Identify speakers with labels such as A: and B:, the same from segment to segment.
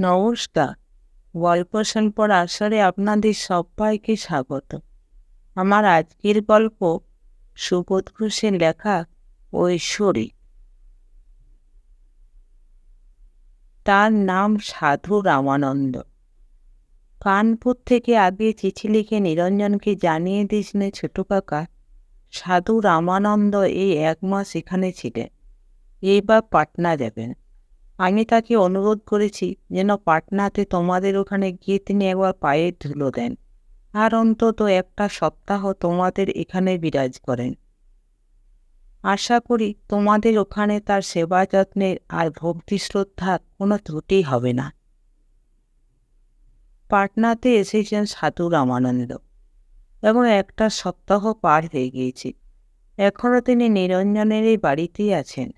A: নমস্কার। গল্প স্বল্পর আসরে আপনাদের সবাইকে স্বাগত। আমার আজকের গল্প সুবোধ ঘোষের লেখা ঐশ্বরী তার নাম সাধু রামানন্দ। কানপুর থেকে আগে চিঠি লিখে নিরঞ্জনকে জানিয়ে দিয়েছিলেন ছোট কাকা, সাধু রামানন্দ এই এক মাস এখানে ছিলেন। এইবার পাটনা যাবেন। আমি তাকে অনুরোধ করেছি যেন পাটনাতে তোমাদের ওখানে গিয়ে তিনি একবার পায়ে ধুলো দেন আর অন্তত একটা সপ্তাহ তোমাদের এখানে বিরাজ করেন। আশা করি তোমাদের ওখানে তার সেবা যত্নের আর ভক্তি শ্রদ্ধার কোনো ত্রুটি হবে না। পাটনাতে এসেছেন সাধু রামানন্দ এবং একটা সপ্তাহ পার হয়ে গিয়েছে। এখনও তিনি নিরঞ্জনের এই বাড়িতেই আছেন।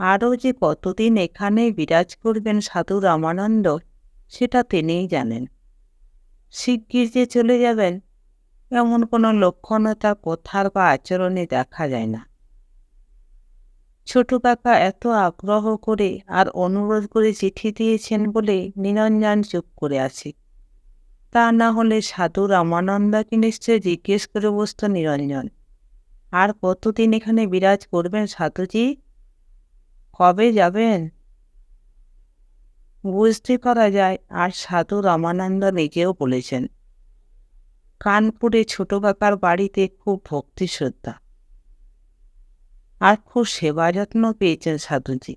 A: আরও যে কতদিন এখানে বিরাজ করবেন সাধু রামানন্দ, সেটা তিনিই জানেন। শিগগির যে চলে যাবেন, এমন কোনো লক্ষণও তার কথার বা আচরণে দেখা যায় না। ছোট কাকা এত আগ্রহ করে আর অনুরোধ করে চিঠি দিয়েছেন বলে নিরঞ্জন চুপ করে আছে। তা না হলে সাধু রামানন্দাকে নিশ্চয় জিজ্ঞেস করে বসত নিরঞ্জন, আর কতদিন এখানে বিরাজ করবেন সাধুজি? কবে যাবেন? বুঝতে পারা যায় আর সাধু রামানন্দ নিজেও বলেছেন, কানপুরে ছোট কাকার বাড়িতে খুব ভক্তি শ্রদ্ধা। আর খুব সেবা যত্ন পেয়েছেন সাধুজি।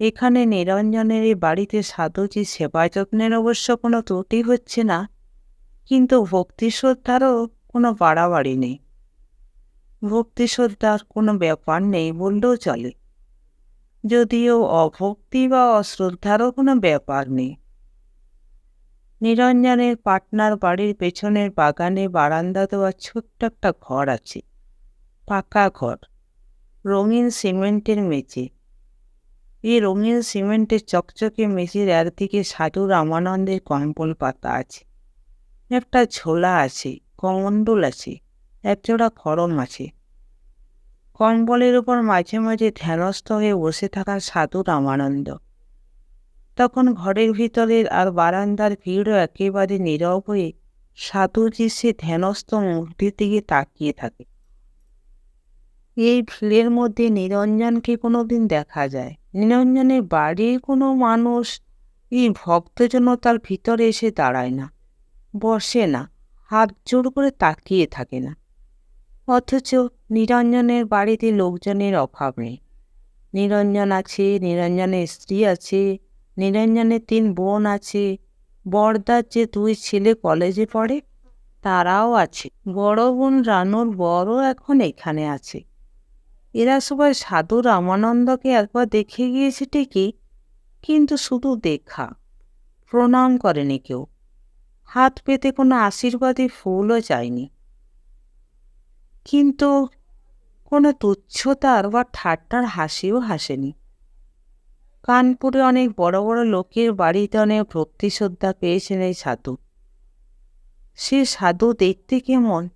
A: এখানে নিরঞ্জনের এই বাড়িতে সাধুজি সেবা যত্নের অবশ্য কোনো ত্রুটি হচ্ছে না, কিন্তু ভক্তি শ্রদ্ধারও কোনো বাড়াবাড়ি নেই। ভক্তি শ্রদ্ধার কোনো ব্যাপার নেই বললেও চলে। যদিও অভক্তি বা অশ্রদ্ধারও কোনো ব্যাপার নেই। নিরঞ্জনের পাটনার বাড়ির পেছনের বাগানে বারান্দা দেওয়া ছোট্ট একটা ঘর আছে। পাকা ঘর। রঙিন সিমেন্টের মেঝে। এই রঙিন সিমেন্টের চকচকে মেঝের একদিকে সাধু রামানন্দের কম্বল পাতা আছে। একটা ঝোলা আছে, কমণ্ডল আছে, একজোড়া খরম আছে। কম্বলের উপর মাঝে মাঝে ধ্যানস্থ হয়ে বসে থাকা সাধু রামানন্দ। তখন ঘরের ভিতরের আর বারান্দার ভিড়ও একেবারে নীরব হয়ে সাধুজি সে ধ্যানস্থ মূর্তির দিকে তাকিয়ে থাকে। এই ভিড়ের মধ্যে নিরঞ্জনকে কোনোদিন দেখা যায়। নিরঞ্জনের বাড়ির কোনো মানুষ এই ভক্তজনতার ভিতরে এসে দাঁড়ায় না, বসে না, হাত জোর করে তাকিয়ে থাকে না। অথচ নিরঞ্জনের বাড়িতে লোকজনের অভাব। নেই নিরঞ্জন আছে, নিরঞ্জনের স্ত্রী আছে, নিরঞ্জনের তিন বোন আছে। বড়দার যে দুই ছেলে কলেজে পড়ে, তারাও আছে। বড় বোন রানুর বড় এখন এখানে আছে। এরা সবাই সাধু রামানন্দকে একবার দেখে গিয়েছে ঠিকই, কিন্তু শুধু দেখা, প্রণাম করেনি কেউ। হাত পেতে কোনো আশীর্বাদী ফুলও চায়নি। কিন্তু কোনো তুচ্ছতার বা ঠাট্টার হাসিও হাসেনি। কানপুরে অনেক বড় বড় লোকের বাড়িতে অনেক ভক্তি শ্রদ্ধা পেয়েছেন এই সাধু। সে সাধু দেখতে কেমন?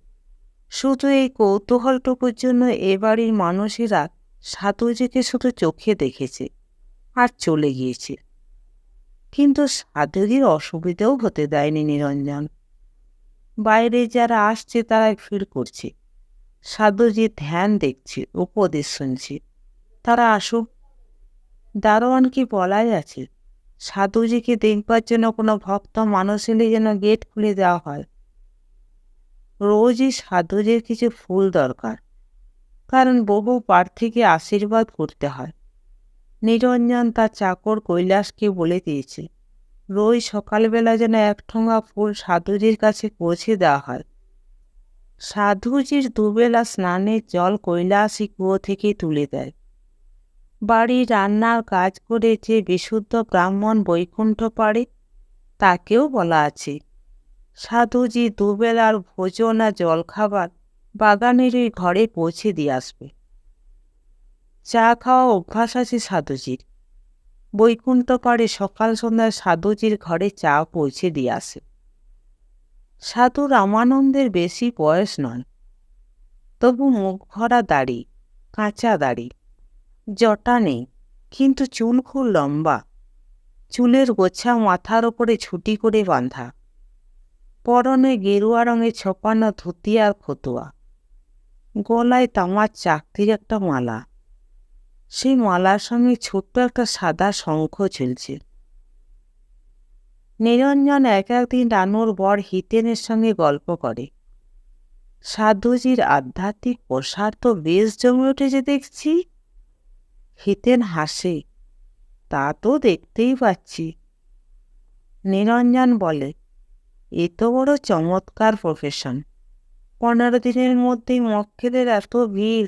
A: শুধু এই কৌতূহলটুকুর জন্য এ বাড়ির মানুষেরা সাধুজিকে শুধু চোখে দেখেছে আর চলে গিয়েছে। কিন্তু সাধুজির অসুবিধেও হতে দেয়নি নিরঞ্জন। বাইরে যারা আসছে তারা ফিল করছে। সাধুজি ধ্যান দেখছে, উপদেশ শুনছে। তারা আসুক। দারোয়ান কি বলাই আছে? সাধুজিকে দেখবার জন্য কোনো ভক্ত মানুষ এলে যেন গেট খুলে দেওয়া হয়। রোজই সাধুজির কিছু ফুল দরকার, কারণ বহু প্রার্থীকে আশীর্বাদ করতে হয়। নিরঞ্জন তার চাকর কৈলাসকে বলে দিয়েছে, রোজ সকালবেলা যেন এক ঠোঙা ফুল সাধুজির কাছে পৌঁছে দেওয়া হয়। সাধুজির দুবেলা স্নানের জল কৈলাসী কুয়ো থেকে তুলে দেয়। বাড়ি রান্নার কাজ করে যে বিশুদ্ধ ব্রাহ্মণ বৈকুণ্ঠ পারে, তাকেও বলা আছে। সাধুজি দুবেলার ভোজন আর জলখাবার বাগানের ওই ঘরে পৌঁছে দিয়ে আসবে। চা খাওয়া অভ্যাস আছে সাধুজির। বৈকুণ্ঠ পাড়ে সকাল সন্ধ্যায় সাধুজির ঘরে চা পৌঁছে দিয়ে আসে। সাধু রামানন্দের বেশি বয়স নয়। তবু মুখ ভরা দাড়ি, কাঁচা দাড়ি, জটা নেই, কিন্তু চুল খুব লম্বা। চুলের গোছা মাথার ওপরে ছুটি করে বাঁধা। পরনে গেরুয়া রঙে ছপানো ধুতি আর ফতুয়া। গলায় তামার চাকরির একটা মালা। সেই মালার সঙ্গে ছোট্ট একটা সাদা শঙ্খ ঝুলছে। নিরঞ্জন এক একদিন রানুর বর হিতেনের সঙ্গে গল্প করে। সাধুজির আধ্যাত্মিক প্রসার তো বেশ জমে উঠেছে দেখছি। হিতেন হাসে, তা তো দেখতেই পাচ্ছি। নিরঞ্জন বলে, এ তো বড় চমৎকার প্রফেশন পনেরো দিনের মধ্যেই মক্কেলের এত ভিড়।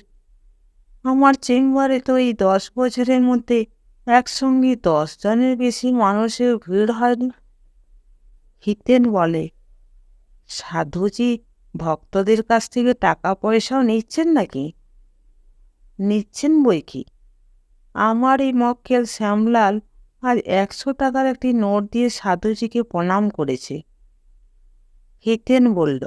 A: আমার চেম্বারে তো এই দশ বছরের মধ্যে একসঙ্গে দশ জনের বেশি মানুষের ভিড় হয়নি হিতেন বলে। সাধুজি ভক্তদের কাছ থেকে টাকা পয়সাও নিচ্ছেন নাকি? নিচ্ছেন বই কি? আমার এই মক্কেল শ্যামলাল আজ একশো টাকার একটি নোট দিয়ে সাধুজিকে প্রণাম করেছে। হিতেন বলল,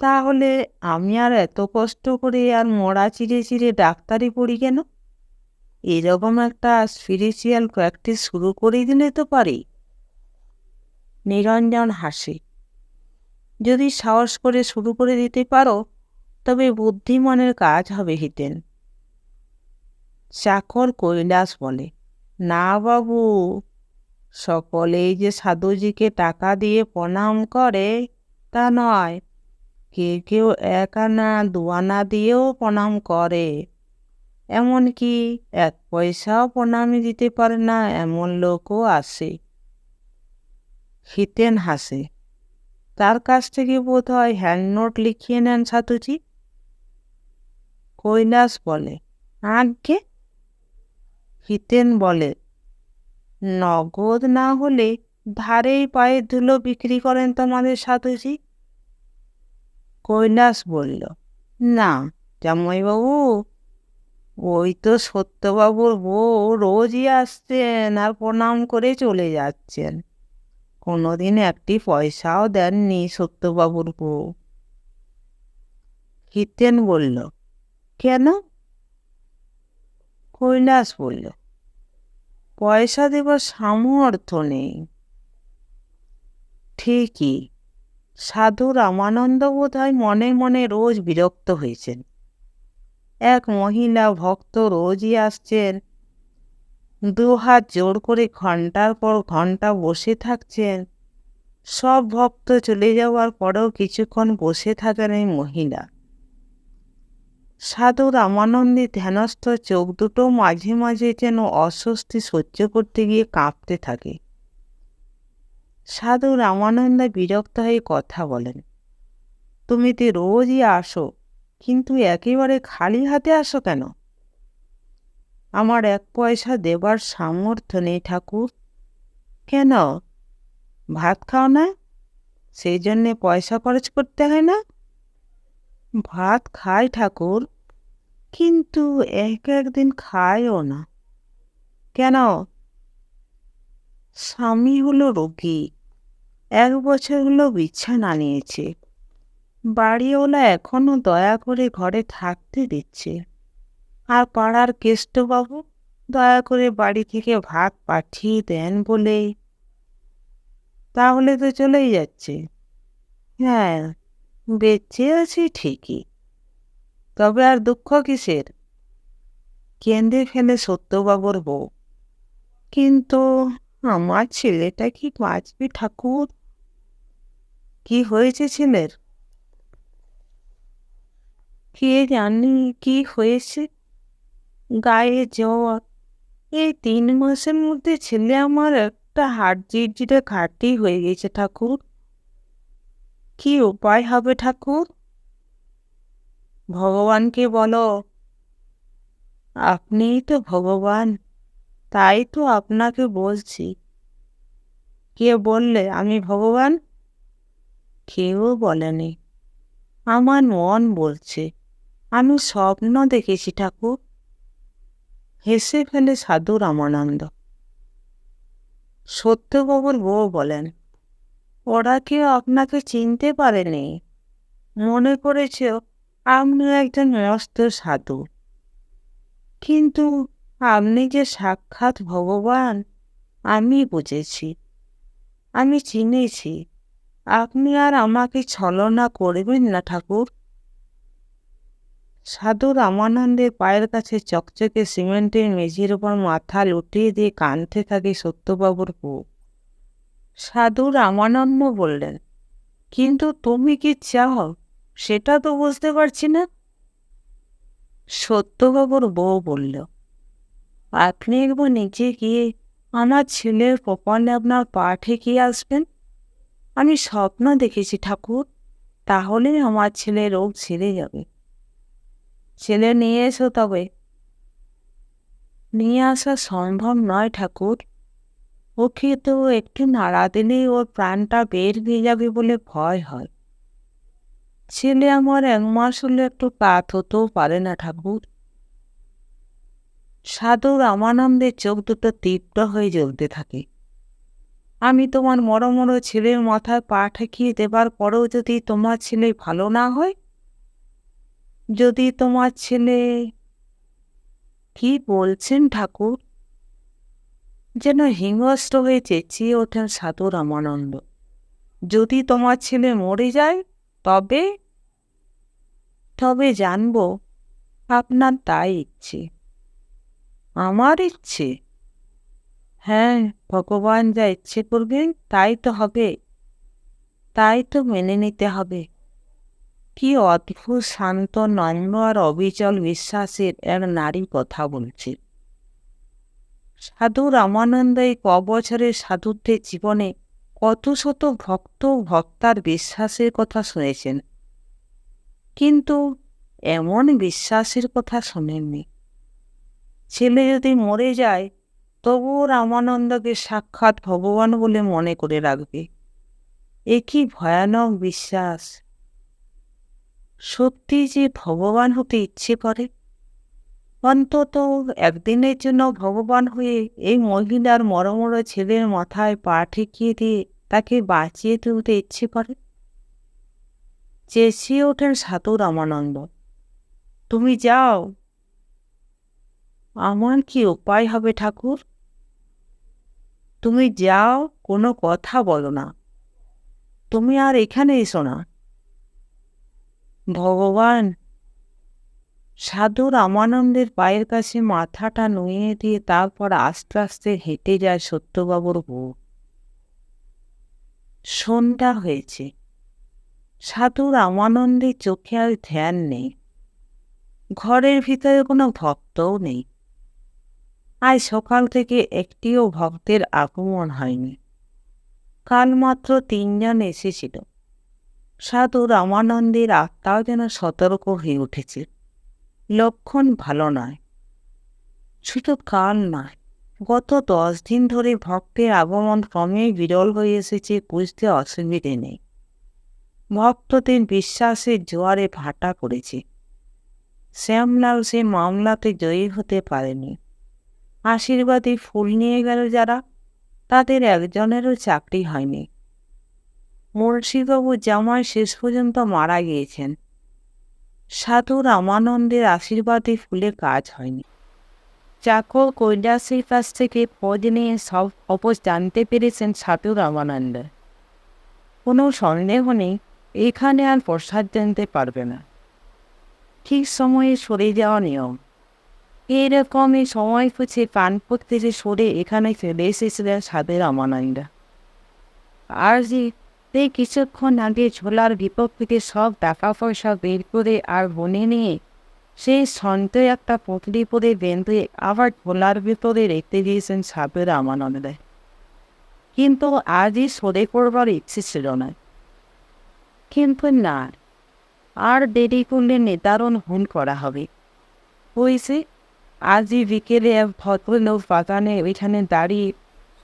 A: তাহলে আমি আর এত কষ্ট করে আর মরা চিড়ে চিড়ে ডাক্তারি পড়ি কেন? এরকম একটা স্পিরিচুয়াল প্র্যাকটিস শুরু করে দিলে তো পারি। নিরঞ্জন হাসে। যদি সাহস করে শুরু করে দিতে পারো, তবে বুদ্ধিমানের কাজ হবে হিতেন চাকর কৈলাস বলে, না বাবু, সকলেই যে সাধুজিকে টাকা দিয়ে প্রণাম করে, তা নয়। কেউ কেউ এক আনা, দু আনা দিয়েও প্রণাম করে। এমনকি এক পয়সাও প্রণামই দিতে পারে না, এমন লোকও আসে হিতেন হাসে। তার কাছ থেকে বোধ হয় হ্যান্ড নোট লিখিয়ে নেন সাধুজি কৈলাস বলে, আজ্ঞে? হিতেন বলে, নগদ না হলে ধারেই পায়ের ধুলো বিক্রি করেন তোমাদের সাধুজি কৈলাস বলল, না, জামাইবাবু, ওই তো সত্যবাবুর বউ রোজই আসছেন আর প্রণাম করে চলে যাচ্ছেন। কোনোদিন একটি পয়সাও দেননি সত্যবাবুর বউ হিতেন বলল, কেন? কৈলাস বলল, পয়সা দেবার সামর্থ্য নেই। ঠিকই সাধু রামানন্দ বোধ হয় মনে মনে রোজ বিরক্ত হয়েছেন। এক মহিলা ভক্ত রোজই আসছেন দু হাত জোর করে ঘণ্টার পর ঘণ্টা বসে থাকছেন। সব ভক্ত চলে যাওয়ার পরেও কিছুক্ষণ বসে থাকেন এই মহিলা। সাধু রামানন্দী ধ্যানস্থ চোখ দুটো মাঝে মাঝে যেন অস্বস্তি সহ্য করতে গিয়ে কাঁপতে থাকে। সাধু রামানন্দা বিরক্ত হয়ে কথা বলেন, তুমি তো রোজই আসো, কিন্তু একেবারে খালি হাতে আসো কেন? আমার এক পয়সা দেবার সামর্থ্য নেই ঠাকুর। কেন? ভাত খাও না? সেই জন্যে পয়সা খরচ করতে হয় না? ভাত খাই ঠাকুর, কিন্তু এক একদিন খায়ও না। কেন? স্বামী হলো রোগী, এক বছর হলো বিছানা নিয়েছে। বাড়িওয়ালা এখনও দয়া করে ঘরে থাকতে দিচ্ছে। আর পাড়ার কেষ্টবাবু দয়া করে বাড়ি থেকে ভাত পাঠিয়ে দেন বলে। তাহলে তো চলেই যাচ্ছে। হ্যাঁ বেঁচে আছি ঠিকই। তবে আর দুঃখ কিসের? কেঁদে ফেলে সত্যবাবুর বউ। কিন্তু আমার ছেলেটা কি বাঁচবে ঠাকুর? কি হয়েছে ছেলের? কে জানি কি হয়েছে? গায়ে জ্বর এই তিন মাসের মধ্যে ছেলে আমার একটা হাড় জিরজিরে ঘাটি হয়ে গেছে ঠাকুর। কি উপায় হবে ঠাকুর? ভগবানকে বলো। আপনিই তো ভগবান, তাই তো আপনাকে বলছি। কে বললে আমি ভগবান? কেউ বলেনি। আমার মন বলছে, আমি স্বপ্ন দেখেছি ঠাকুর। হেসে ফেলে সাধু রামানন্দ। সত্যবাবুর বউ বলেন, ওরা কেউ আপনাকে চিনতে পারেনি। মনে করেছে আপনি একজন মস্ত সাধু। কিন্তু আপনি যে সাক্ষাৎ ভগবান, আমি বুঝেছি, আমি চিনেছি। আপনি আর আমাকে ছলনা করবেন না ঠাকুর। সাধু রামানন্দের পায়ের কাছে চকচকে সিমেন্টের মেঝের উপর মাথা লুটিয়ে দিয়ে কাঁদতে থাকে সত্যবাবুর বউ। সাধু রামানন্দ বললেন, কিন্তু তুমি কি চাও? সেটা তো বুঝতে পারছি না। সত্যবাবুর বউ বলল, আপনি একবার নিচে গিয়ে আমার ছেলের কপালে আপনার পা ঠেকিয়ে আসবেন। আমি স্বপ্ন দেখেছি ঠাকুর, তাহলে আমার ছেলে রোগ ছেড়ে যাবে। ছেলে নিয়ে এসো তবে। নিয়ে আসা সম্ভব নয় ঠাকুর। ওকে তো একটু নাড়া দিলেই ওর প্রাণটা বের হয়ে যাবে বলে ভয় হয়। ছেলে আমার এক মাস হলে একটু কাত হতেও পারে না ঠাকুর। সাধু রামানন্দের চোখ দুটো তীব্র হয়ে জ্বলতে থাকে। আমি তোমার মরো মরো ছেলের মাথায় পা ঠেকিয়ে দেবার পরেও যদি তোমার ছেলে ভালো না হয় যদি তোমার ছেলে কি বলছেন ঠাকুর? যেন হিংস্র হয়ে চেঁচিয়ে ওঠেন সাধু রামানন্দ। যদি তোমার ছেলে মরে যায়, তবে তবে জানব আপনার তাই ইচ্ছে। আমার ইচ্ছে? হ্যাঁ ভগবান যা ইচ্ছে করবেন, তাই তো হবে। তাই তো মেনে নিতে হবে। কি অদ্ভুত, শান্ত, নম্র আর অবিচল বিশ্বাসের এক নারী কথা বলছে। সাধু রামানন্দ এই ক বছরের সাধুত্বের জীবনে কত শত ভক্ত ভক্তার বিশ্বাসের কথা শুনেছেন। কিন্তু এমন বিশ্বাসের কথা শোনেননি। ছেলে যদি মরে যায়, তবুও রামানন্দকে সাক্ষাৎ ভগবান বলে মনে করে রাখবে। এ কি ভয়ানক বিশ্বাস! সত্যি যে ভগবান হতে ইচ্ছে করে? অন্তত একদিনের জন্য ভগবান হয়ে এই মহিলার মরমর ছেলের মাথায় পা ঠেকিয়ে দিয়ে তাকে বাঁচিয়ে তুলতে ইচ্ছে করে? চেঁচিয়ে ওঠেন সাধু রামানন্দ, তুমি যাও। আমার কি উপায় হবে ঠাকুর? তুমি যাও, কোনো কথা বলো না। তুমি আর এখানে এসো না ভগবান। সাধু রামানন্দের পায়ের কাছে মাথাটা নুয়ে দিয়ে তারপর আস্তে আস্তে হেঁটে যায় সত্যবাবুর বউ। সন্ধ্যা হয়েছে। সাধু রামানন্দের চোখে আর ধ্যান নেই। ঘরের ভিতরে কোনো ভক্তও নেই। আজ সকাল থেকে একটিও ভক্তের আগমন হয়নি। কাল মাত্র তিনজন এসেছিল। সাধু রামানন্দের আত্মাও যেন সতর্ক হয়ে উঠেছে। লক্ষণ ভালো নয়। শুধু কাল নয়, গত দশ দিন ধরে ভক্তের আগমন ক্রমেই বিরল হয়ে এসেছে, বুঝতে অসুবিধে নেই। ভক্তদের বিশ্বাসের জোয়ারে ভাটা করেছে শ্যামলাল সে মামলাতে জয়ী হতে পারেনি। আশীর্বাদী ফুল নিয়ে গেল যারা, তাদের একজনেরও চাকরি হয়নি। মুন্সীবাবু জামাই শেষ পর্যন্ত মারা গিয়েছেন। সাধু রামানন্দের আশীর্বাদে ফুলে কাজ হয়নি। চাকর কৈলাসের কাছ থেকে খোঁজ নিয়ে সব অপোজ জানতে পেরেছেন সাধু রামানন্দ। কোনো সন্দেহ নেই, এখানে আর প্রসাদ জানতে পারবে না। ঠিক সময়ে সরে যাওয়া নিয়ম। এইরকমই সময় খুঁজে কানপুর থেকে সরে এখানে চলে এসেছিলেন সাধু রামানন্দ। আর যে সেই কিছুক্ষণ আগে ঝোলার ভিতর থেকে সব টাকা পয়সা বের করে আর বনে নিয়ে সেই সন্তই একটা পুঁটলি পরে বেঁধে আবার ঝোলার ভিতরে রেখে দিয়েছেন সাধু রামানন্দ কিন্তু আজই সরে করবার ইচ্ছে ছিল না। কিন্তু না, আর দেরি করলে নির্ধারণ হুন করা হবে। হয়েছে আজই বিকেলে এক ভদ্রলোক বাগানে ওইখানে দাঁড়িয়ে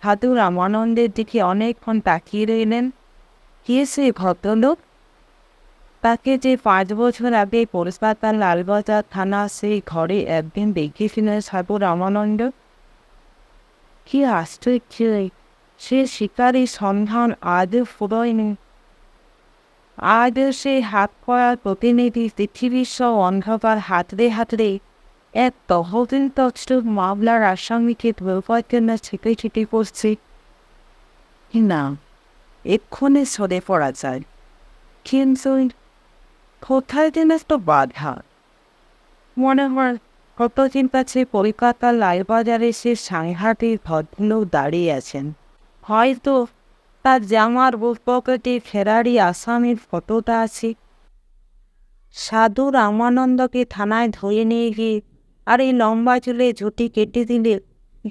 A: সাধু রামানন্দের দিকে অনেকক্ষণ তাকিয়ে রইলেন। কে সে ভদ্রলোক তাকে যে পাঁচ বছর আগে পরিষ্কার লালবাজার থানা সেই ঘরে একদিন দেখেছিলেন সাধু রামানন্দ কি আশ্চর্য সে শিকারী সন্ধান আজও ফুরোয়নি আজও সে হাত করার প্রতিনিধি পৃথিবীর সব অন্ধকার হাতড়ে হাতড়ে এক তহবিল তছরূপ মামলার আসামিকে ধরপাইতে না ছিটে ছিটে পড়ছে না এক্ষণে সরে পড়া যায়। কিন্তু কোথায় যেন একটা বাধা? মনে হয়, কতদিন কাছে কলকাতার লালবাজারে সে সাংঘাতিক ভদ্রলোক দাঁড়িয়ে আছেন। হয়তো তার জামার পকেটে ফেরারি আসামির ফটোটা আছে। সাধু রামানন্দকে থানায় ধরে নিয়ে গিয়ে আর এই লম্বা চুলে ঝুঁটি কেটে দিলে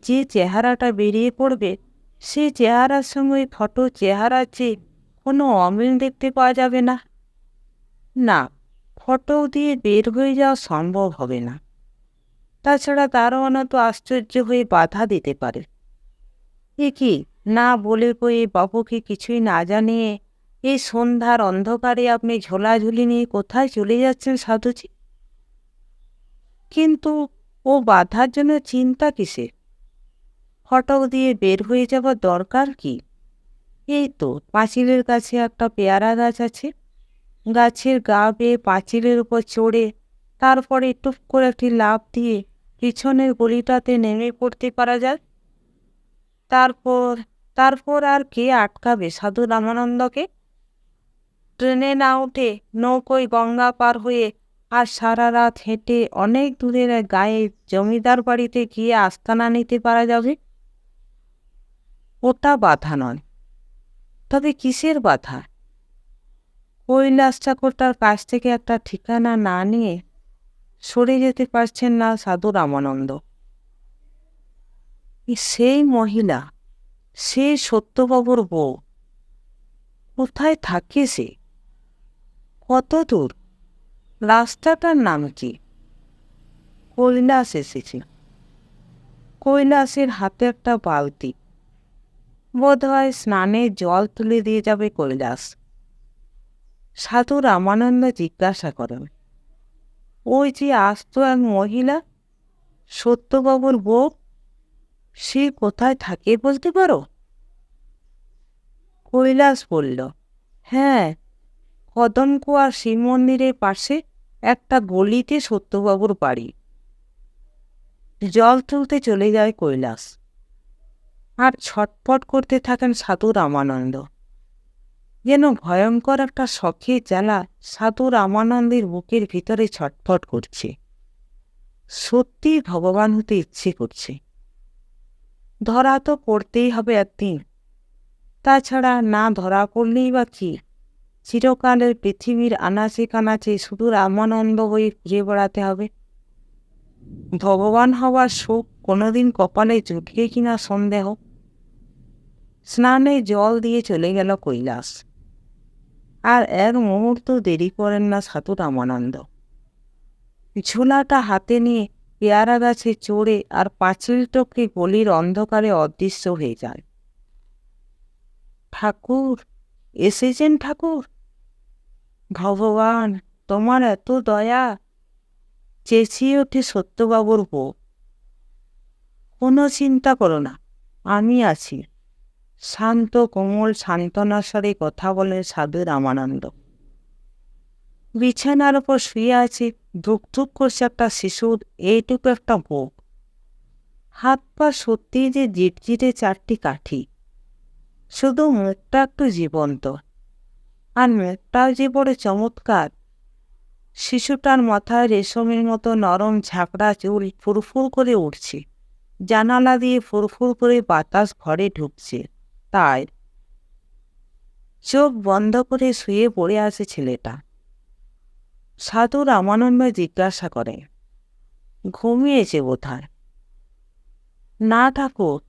A: যে চেহারাটা বেরিয়ে পড়বে সে চেহারার সঙ্গে ফটো চেহারার চেয়ে কোনো অমিল দেখতে পাওয়া যাবে না। না, ফটো দিয়ে বের হয়ে যাওয়া সম্ভব হবে না। তাছাড়া তারও অনত আশ্চর্য হয়ে বাধা দিতে পারে। এ কি, না বলে কয়ে বাবুকে কিছুই না জানিয়ে এই সন্ধ্যার অন্ধকারে আপনি ঝোলাঝুলি নিয়ে কোথায় চলে যাচ্ছেন সাধুজি? কিন্তু ও বাধার জন্য চিন্তা কিসের? ফটক দিয়ে বের হয়ে যাওয়ার দরকার কি? এই তো, পাঁচিলের কাছে একটা পেয়ারা গাছ আছে। গাছের গা বেয়ে পাঁচিলের উপর চড়ে তারপরে টুপ করে একটি লাফ দিয়ে পিছনের গলিটাতে নেমে পড়তে পারা যায়। তারপর তারপর আর কে আটকাবে সাধু রামানন্দকে? ট্রেনে না উঠে নৌকোয় গঙ্গা পার হয়ে আর সারা রাত হেঁটে অনেক দূরের গায়ে জমিদার বাড়িতে গিয়ে আস্তানা নিতে পারা যাবে? ওটা বাধা নয়। তবে কিসের বাধা? কৈলাস ঠাকুরটার কাছ থেকে একটা ঠিকানা না নিয়ে সরে যেতে পারছেন না সাধু রামানন্দ। সেই মহিলা, সে সত্যবাবুর বউ, কোথায় থাকে সে? কত দূর? রাস্তাটার নাম কি? কৈলাস এসেছে। কৈলাসের হাতে একটা বালতি। বোধ হয় স্নানে জল তুলে দিয়ে যাবে কৈলাস। সাধু রামানন্দ জিজ্ঞাসা করেন, ওই যে আস্ত এক মহিলা, সত্যবাবুর বউ, সে কোথায় থাকে বলতে পারো? কৈলাস বলল হ্যাঁ কদমকুয়ার শিব মন্দিরের পাশে একটা গলিতে সত্যবাবুর বাড়ি। জল তুলতে চলে যায় কৈলাস। আর ছটপট করতে থাকেন সাধু রামানন্দ। যেন ভয়ঙ্কর একটা শখের জ্বালা সাধু রামানন্দের বুকের ভিতরে ছটফট করছে। সত্যি ভগবান হতে ইচ্ছে করছে। ধরা তো পড়তেই হবে একদিন। তাছাড়া না ধরা পড়লেই বা কি? চিরকালের পৃথিবীর আনাচে কানাচে শুধু রামানন্দ হয়ে ঘুরে বেড়াতে হবে। ভগবান হওয়ার শোক কোনোদিন কপালে জুটবে কিনা সন্দেহ। স্নানে জল দিয়ে চলে গেল কৈলাস। আর এক মুহূর্ত দেরি করেন না সাধু রামানন্দ। ঝোলাটা হাতে নিয়ে পেয়ারা গাছে চড়ে আর পাঁচিল গলির অন্ধকারে অদৃশ্য হয়ে যায়। ঠাকুর, এসেছেন ঠাকুর? ভগবান, তোমার এত দয়া। চেঁচিয়ে ওঠে সত্যবাবুর বউ। কোনো চিন্তা করো না, আমি আছি। শান্ত, কোমল, সান্ত্বনার স্বরে কথা বলে সাধু রামানন্দ। বিছানার ওপর শুয়ে আছে ধুক ধুক করছে একটা শিশুর এইটুকু একটা বুক হাত পা সত্যিই যে জিটজিটে চারটি কাঠি। শুধু মুখটা একটু জীবন্ত। আর মুখটাও যে বড় চমৎকার। শিশুটার মাথায় রেশমের মতো নরম ঝাঁকড়া চুল ফুরফুর করে উঠছে। জানালা দিয়ে ফুরফুর করে বাতাস ঘরে ঢুকছে। তাই চোখ বন্ধ করে শুয়ে পড়ে আছে ছেলেটা। সাধু রামানন্দ জিজ্ঞাসা করে, ঘুমিয়েছে বোধহয় না ঠাকুর,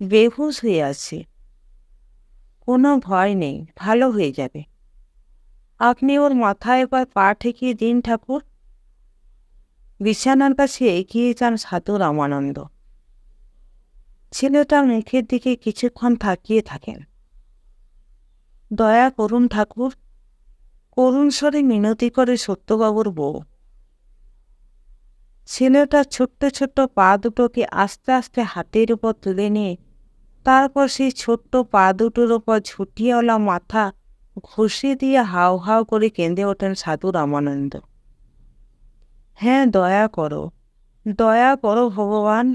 A: বেহুশ হয়ে আছে। কোনো ভয় নেই, ভালো হয়ে যাবে। আপনি ওর মাথায় এবার পা ঠেকিয়ে দিন ঠাকুর। বিছানার কাছে এগিয়ে যান সাধু রামানন্দ। ছেলেটার মুখের দিকে কিছুক্ষণ তাকিয়ে থাকেন। দয়া করুন ঠাকুর, করুণ স্বরে মিনতি করে সত্যবাবুর বউ। ছেলেটার ছোট্ট ছোট্ট পা দুটোকে আস্তে আস্তে হাতের উপর তুলে নিয়ে, তারপর সেই ছোট্ট পা দুটোর ওপর ঝুটিয়াওয়ালা মাথা ঘষে দিয়ে হাও হাও করে কেঁদে ওঠেন সাধু রামানন্দ। হ্যাঁ দয়া করো দয়া করো ভগবান।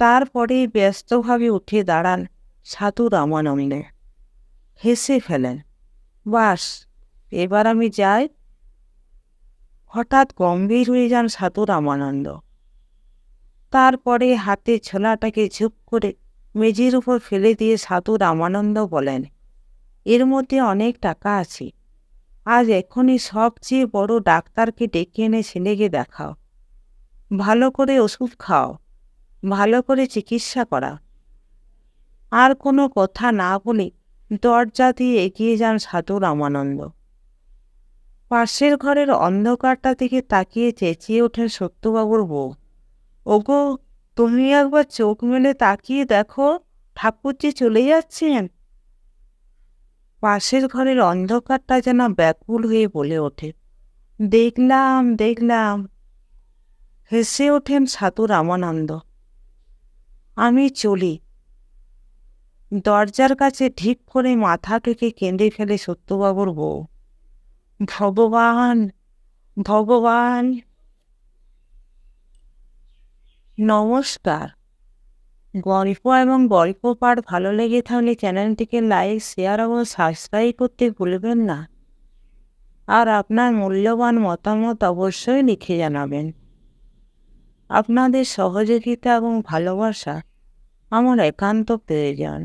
A: তারপরে ব্যস্তভাবে উঠে দাঁড়ান সাধু রামানন্দে। হেসে ফেলেন, বাস, এবার আমি যাই? হঠাৎ গম্ভীর হয়ে যান সাধু রামানন্দ। তারপরে হাতে ছোলাটাকে ঝুপ করে মেঝের উপর ফেলে দিয়ে সাধু রামানন্দ বলেন, এর মধ্যে অনেক টাকা আছে। আজ এখনই সবচেয়ে বড় ডাক্তারকে ডেকে এনে ছেলেকে দেখাও। ভালো করে ওষুধ খাও। ভালো করে চিকিৎসা করা। আর কোনো কথা না বলে দরজা দিয়ে এগিয়ে যান সাধু রামানন্দ। পাশের ঘরের অন্ধকারটা থেকে তাকিয়ে চেঁচিয়ে ওঠেন সত্যবাবুর বউ। ওগো, তুমি একবার চোখ মেলে তাকিয়ে দেখো, ঠাকুরজি চলে যাচ্ছেন। পাশের ঘরের অন্ধকারটা যেন ব্যাকুল হয়ে বলে ওঠে। দেখলাম দেখলাম। হেসে ওঠেন সাধু রামানন্দ। আমি চলি। দরজার কাছে ঠিক করে মাথা থেকে কেঁদে ফেলে সত্যবাবুর বউ। ভগবান ভগবান। নমস্কার। গল্প এবং গল্প পাঠ ভালো লেগে থাকলে চ্যানেলটিকে লাইক, শেয়ার এবং সাবস্ক্রাইব করতে ভুলবেন না। আর আপনার মূল্যবান মতামত অবশ্যই লিখে জানাবেন। আপনাদের সহযোগিতা এবং ভালোবাসা আমার একান্ত প্রয়োজন।